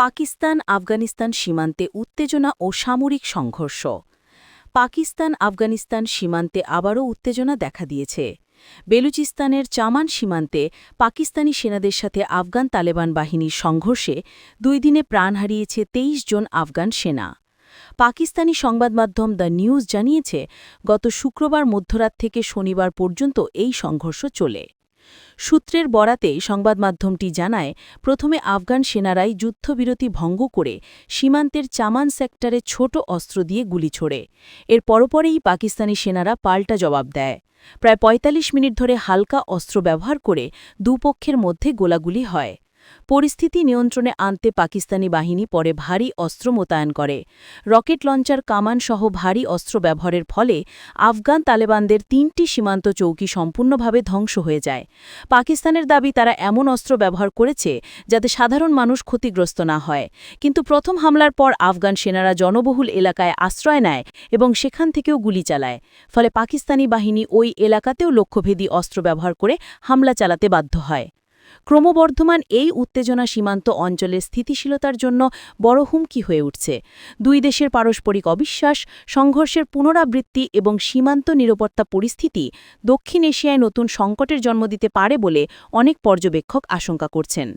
পাকিস্তান আফগানিস্তান সীমান্তে উত্তেজনা ও সামরিক সংঘর্ষ। পাকিস্তান আফগানিস্তান সীমান্তে আবারও উত্তেজনা দেখা দিয়েছে। বেলুচিস্তানের চামান সীমান্তে পাকিস্তানি সেনাদের সাথে আফগান তালেবান বাহিনীর সংঘর্ষে দুই দিনে প্রাণ হারিয়েছে ২৩ জন আফগান সেনা। পাকিস্তানি সংবাদমাধ্যম দ্য নিউজ জানিয়েছে, গত শুক্রবার মধ্যরাত থেকে শনিবার পর্যন্ত এই সংঘর্ষ চলে। সূত্রের বরাতে সংবাদমাধ্যমটি জানায়, প্রথমে আফগান সেনারাই যুদ্ধবিরতি ভঙ্গ করে সীমান্তের চামান সেক্টরে ছোট অস্ত্র দিয়ে গুলি ছোড়ে। এর পরপরেই পাকিস্তানি সেনারা পাল্টা জবাব দেয়। প্রায় ৪৫ মিনিট ধরে হালকা অস্ত্র ব্যবহার করে দুপক্ষের মধ্যে গোলাগুলি হয়। পরিস্থিতি নিয়ন্ত্রণে আনতে পাকিস্তানি বাহিনী পরে ভারী অস্ত্র মোতায়েন করে। রকেট লঞ্চার কামান সহ ভারী অস্ত্র ব্যবহারের ফলে আফগান তালেবানদের তিনটি সীমান্ত চৌকি সম্পূর্ণভাবে ধ্বংস হয়ে যায়। পাকিস্তানের দাবি, তারা এমন অস্ত্র ব্যবহার করেছে যাতে সাধারণ মানুষ ক্ষতিগ্রস্ত না হয়। কিন্তু প্রথম হামলার পর আফগান সেনারা জনবহুল এলাকায় আশ্রয় নেয় এবং সেখান থেকেও গুলি চালায়। ফলে পাকিস্তানি বাহিনী ওই এলাকাতেও লক্ষ্যভেদী অস্ত্র ব্যবহার করে হামলা চালাতে বাধ্য হয়। ক্রমবর্ধমান এই উত্তেজনা সীমান্ত অঞ্চলের স্থিতিশীলতার জন্য বড় হুমকি হয়ে উঠছে। দুই দেশের পারস্পরিক অবিশ্বাস, সংঘর্ষের পুনরাবৃত্তি এবং সীমান্ত নিরাপত্তা পরিস্থিতি দক্ষিণ এশিয়ায় নতুন সংকটের জন্ম দিতে পারে বলে অনেক পর্যবেক্ষক আশঙ্কা করছেন।